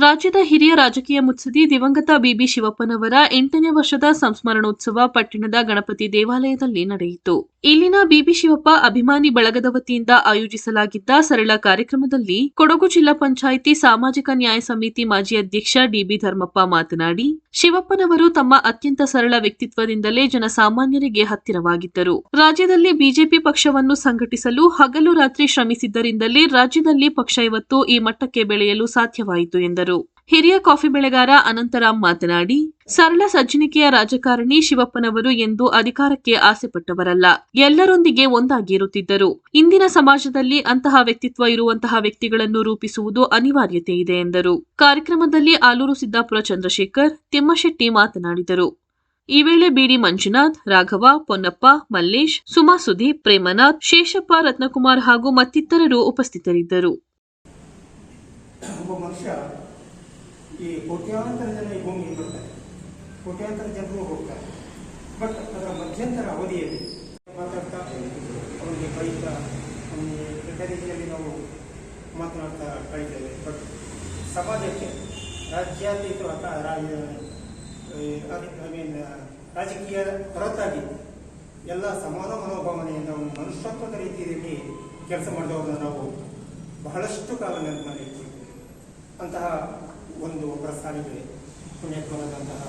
ರಾಜ್ಯದ ಹಿರಿಯ ರಾಜಕೀಯ ಮುತ್ಸದಿ ದಿವಂಗತ ಬಿಬಿ ಶಿವಪ್ಪನವರ ಎಂಟನೇ ವರ್ಷದ ಸಂಸ್ಮರಣೋತ್ಸವ ಪಟ್ಟಣದ ಗಣಪತಿ ದೇವಾಲಯದಲ್ಲಿ ನಡೆಯಿತು. ಇಲ್ಲಿನ ಬಿಬಿ ಶಿವಪ್ಪ ಅಭಿಮಾನಿ ಬಳಗದ ವತಿಯಿಂದ ಆಯೋಜಿಸಲಾಗಿದ್ದ ಸರಳ ಕಾರ್ಯಕ್ರಮದಲ್ಲಿ ಕೊಡಗು ಜಿಲ್ಲಾ ಪಂಚಾಯಿತಿ ಸಾಮಾಜಿಕ ನ್ಯಾಯ ಸಮಿತಿ ಮಾಜಿ ಅಧ್ಯಕ್ಷ ಡಿಬಿ ಧರ್ಮಪ್ಪ ಮಾತನಾಡಿ, ಶಿವಪ್ಪನವರು ತಮ್ಮ ಅತ್ಯಂತ ಸರಳ ವ್ಯಕ್ತಿತ್ವದಿಂದಲೇ ಜನಸಾಮಾನ್ಯರಿಗೆ ಹತ್ತಿರವಾಗಿದ್ದರು. ರಾಜ್ಯದಲ್ಲಿ ಬಿಜೆಪಿ ಪಕ್ಷವನ್ನು ಸಂಘಟಿಸಲು ಹಗಲು ರಾತ್ರಿ ಶ್ರಮಿಸಿದ್ದರಿಂದಲೇ ರಾಜ್ಯದಲ್ಲಿ ಪಕ್ಷ ಇವತ್ತು ಈ ಮಟ್ಟಕ್ಕೆ ಬೆಳೆಯಲು ಸಾಧ್ಯವಾಯಿತು ಎಂದರು. ಹಿರಿಯ ಕಾಫಿ ಬೆಳೆಗಾರ ಅನಂತರಾಮ್ ಮಾತನಾಡಿ, ಸರಳ ಸಜ್ಜನಿಕೆಯ ರಾಜಕಾರಣಿ ಶಿವಪ್ಪನವರು ಎಂದು ಅಧಿಕಾರಕ್ಕೆ ಆಸೆಪಟ್ಟವರಲ್ಲ. ಎಲ್ಲರೊಂದಿಗೆ ಒಂದಾಗಿರುತ್ತಿದ್ದರು. ಇಂದಿನ ಸಮಾಜದಲ್ಲಿ ಅಂತಹ ವ್ಯಕ್ತಿತ್ವ ಇರುವಂತಹ ವ್ಯಕ್ತಿಗಳನ್ನು ರೂಪಿಸುವುದು ಅನಿವಾರ್ಯತೆ ಇದೆ ಎಂದರು. ಕಾರ್ಯಕ್ರಮದಲ್ಲಿ ಆಲೂರು ಸಿದ್ದಾಪುರ ಚಂದ್ರಶೇಖರ್, ತಿಮ್ಮಶೆಟ್ಟಿ ಮಾತನಾಡಿದರು. ಈ ವೇಳೆ ಬಿಡಿ ಮಂಜುನಾಥ್, ರಾಘವ, ಪೊನ್ನಪ್ಪ, ಮಲ್ಲೇಶ್, ಸುಮಾ ಸುದೀಪ್, ಪ್ರೇಮನಾಥ್, ಶೇಷಪ್ಪ, ರತ್ನಕುಮಾರ್ ಹಾಗೂ ಮತ್ತಿತರರು ಉಪಸ್ಥಿತರಿದ್ದರು. ಈ ಕೋಟ್ಯಾಂತರ ಜನ ಈ ಭೂಮಿಗೆ ಬರ್ತಾರೆ ಕೋಟ್ಯಾಂತರ ಜನರು ಹೋಗ್ತಾರೆ. ಬಟ್ ಅದರ ಮಧ್ಯಂತರ ಅವಧಿಯಲ್ಲಿ ಮಾತಾಡ್ತಾ ಅವನಿಗೆ ಬೈತ, ಅವನಿಗೆ ಕೆಟ್ಟ ರೀತಿಯಲ್ಲಿ ನಾವು ಮಾತನಾಡ್ತಾ ಕಳಿತೇವೆ ಬಟ್ ಸಮಾಜಕ್ಕೆ, ರಾಜ್ಯಾತೀತ ರಾಜ್ಯ ಐ ಮೀನ್ ರಾಜಕೀಯ ಹೊರತಾಗಿ ಎಲ್ಲ ಸಮಾನ ಮನೋಭಾವನೆಯಿಂದ ಒಂದು ಮನುಷ್ಯತ್ವದ ರೀತಿಯಲ್ಲಿ ಕೆಲಸ ಮಾಡಿದವರನ್ನ ನಾವು ಬಹಳಷ್ಟು ಕಾಲ ನೆನಪಲ್ಲಿ ಮಾಡಿರ್ತೀವಿ. ಅಂತಹ ಒಂದು ಪ್ರಸ್ತಾವಿಗೆ ಪುಣ್ಯಕ್ರಮದಂತಹ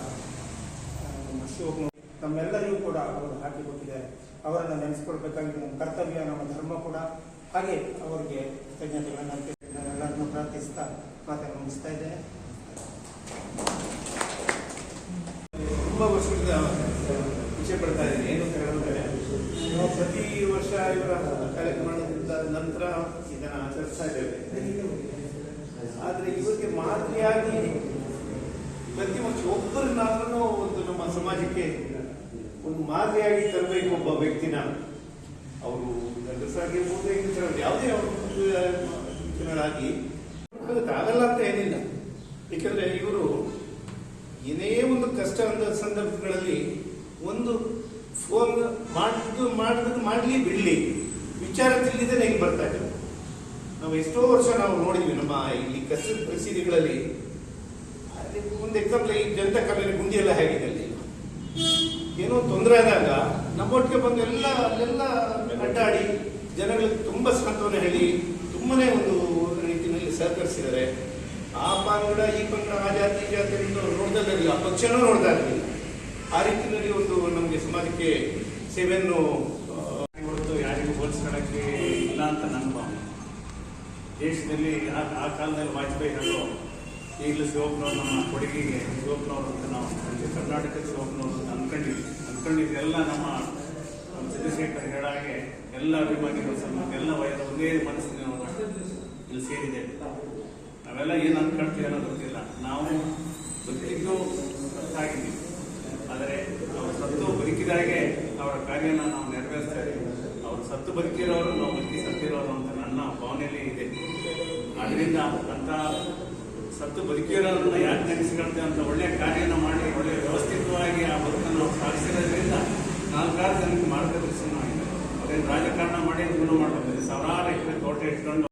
ನಮ್ಮ ಶಿವಕುಮಾರ್ ನಮ್ಮೆಲ್ಲರಿಗೂ ಕೂಡ ಅವರು ಹಾಕಿಕೊಟ್ಟಿದ್ದಾರೆ ಅವರನ್ನು ನೆನೆಸ್ಕೊಳ್ಬೇಕಾಗಿದ್ದು ನಮ್ಮ ಕರ್ತವ್ಯ, ನಮ್ಮ ಧರ್ಮ ಕೂಡ. ಹಾಗೆ ಅವರಿಗೆ ಕೃತಜ್ಞತೆಗಳನ್ನು ಎಲ್ಲರನ್ನು ಪ್ರಾರ್ಥಿಸ್ತಾ ಮಾತನ್ನು ಮುಗಿಸ್ತಾ ಇದ್ದೇನೆ. ತುಂಬ ವರ್ಷದಿಂದ ವಿಷಯ ಪಡ್ತಾ ಇದ್ದೀನಿ. ಏನು ಅಂತ ಪ್ರತಿ ವರ್ಷ ಇವರ ಕಾರ್ಯಕ್ರಮದಿಂದ ನಂತರ ಇದನ್ನು ಆಚರಿಸ್ತಾ ಇದ್ದೇವೆ. ಮಾದರಿಯಾಗಿ ಪ್ರತಿ ವರ್ಷ ಒಬ್ಬರನ್ನಾದ್ರೂ ಒಂದು ನಮ್ಮ ಸಮಾಜಕ್ಕೆ ಒಂದು ಮಾದರಿಯಾಗಿ ತರಬೇಕು ಒಬ್ಬ ವ್ಯಕ್ತಿನ. ಅವರು ಗಂಡಸಾಗಿರ್ಬೋದು ಯಾವುದೇ ಅವರು ಜನರಾಗಿ ಆಗಲ್ಲ ಅಂತ ಏನಿಲ್ಲ. ಏಕೆಂದ್ರೆ ಇವರು ಏನೇ ಒಂದು ಕಷ್ಟ ಅಂದ ಸಂದರ್ಭಗಳಲ್ಲಿ ಒಂದು ಫೋನ್ ಮಾಡಿದ್ದು ಮಾಡಿದ್ದು, ಮಾಡಲಿ ಬಿಡಲಿ. ವಿಚಾರ ತಿಳಿದೇ ನನಗೆ ಬರ್ತಾ ಇದ್ರು ನಾವು ಎಷ್ಟೋ ವರ್ಷ ನಾವು ನೋಡಿದ್ವಿ ನಮ್ಮ ಇಲ್ಲಿ ಕಸದ ಪರಿಸ್ಥಿತಿಗಳಲ್ಲಿ. ಒಂದು ಎಕ್ಸಾಂಪಲ್ ಈ ಜನತಾ ಕಾಲೋನಿ ಗುಂಡಿ ಎಲ್ಲ ಹೇಗಿದೆ ಅಲ್ಲಿ ಏನೋ ತೊಂದರೆ ಆದಾಗ ನಮ್ಮೊಟ್ಟಿಗೆ ಬಂದು ಎಲ್ಲ, ಅಲ್ಲೆಲ್ಲ ಅಡ್ಡಾಡಿ ಜನಗಳಿಗೆ ತುಂಬಾ ಸಾಂತ್ವನ ಹೇಳಿ ತುಂಬನೇ ಒಂದು ರೀತಿಯಲ್ಲಿ ಸಹಕರಿಸಿದ್ದಾರೆ. ಆ ಪಂಗಡ, ಈ ಪಂಗಡ, ಆ ಜಾತಿ ಜಾತಿ ನೋಡ್ತಾ ಆ ಪಕ್ಷನೂ ನೋಡ್ತಾ ಆ ರೀತಿಯಲ್ಲಿ ಒಂದು ನಮಗೆ ಸಮಾಜಕ್ಕೆ ಸೇವೆಯನ್ನು ಯಾರಿಗೂ ಹೋಲಿಸ್ಕೊಳ್ಳೋಕ್ಕೆ ಇಲ್ಲ ಅಂತ ಭಾವನೆ ದೇಶದಲ್ಲಿ ಆ ಕಾಲದಲ್ಲಿ ವಾಜಪೇಯಿ ಅವರು ಈಗಲೂ ಶಿವಪ್ಪನವ್ರು ನಮ್ಮ ಕೊಡುಗೆಗೆ ಶಿವಪ್ಪನವರು ಅಂತ ನಾವು ಕರ್ನಾಟಕದ ಶಿವಪ್ಪನವರು ಅಂತ ಅನ್ಕೊಂಡಿದ್ವಿ. ಎಲ್ಲ ನಮ್ಮ ನಮ್ಮ ಚಂದ್ರಶೇಖರ್ ಹೇಳಾಗೆ ಎಲ್ಲ ಅಭಿಮಾನಿಗಳು ಸಹ ಎಲ್ಲ ವಯಸ್ಸು ಒಂದೇ ಮನಸ್ಸಿನ ಇಲ್ಲಿ ಸೇರಿದೆ. ನಾವೆಲ್ಲ ಏನು ಅನ್ಕೊಳ್ತೀವಿ ಅನ್ನೋದು ಗೊತ್ತಿಲ್ಲ. ನಾವು ಬದುಕಿದ್ದು ಸತ್ತಾಗಿದ್ದೀವಿ ಆದರೆ ಅವರು ಸತ್ತು ಬದುಕಿದಾಗೆ ಅವರ ಕಾರ್ಯನ ನಾವು ನೆರವೇರಿಸ್ತಾ ಇದ್ದೀವಿ. ಅವರು ಸತ್ತು ಬದುಕಿರೋರು, ನಾವು ಬದುಕಿ ಸತ್ತಿರೋರು ಅಂತ ನನ್ನ ಭಾವನೆಯಲ್ಲಿ ಇದೆ. ಅದರಿಂದ ಅಂತ ಸತ್ತು ಬದುಕಿರೋರನ್ನ ಯಾಕೆ ನೆನೆಸ್ಕೊಳ್ತೇವೆ ಅಂತ ಒಳ್ಳೆಯ ಕಾರ್ಯನ ಮಾಡಿ ಒಳ್ಳೆಯ ವ್ಯವಸ್ಥಿತವಾಗಿ ಆ ಬದುಕನ್ನು ನಾವು ಸಾಗಿಸಿರೋದ್ರಿಂದ ನಾಲ್ಕಾರು ಜನಕ್ಕೆ ಮಾರ್ಗದರ್ಶನ ಆಗಿದೆ. ಅದೇನು ರಾಜಕಾರಣ ಮಾಡಿ ಗುಣ ಮಾಡಬೇಕು ಸಾವಿರಾರು ಎಕರೆ ತೋಟ ಇಟ್ಕೊಂಡು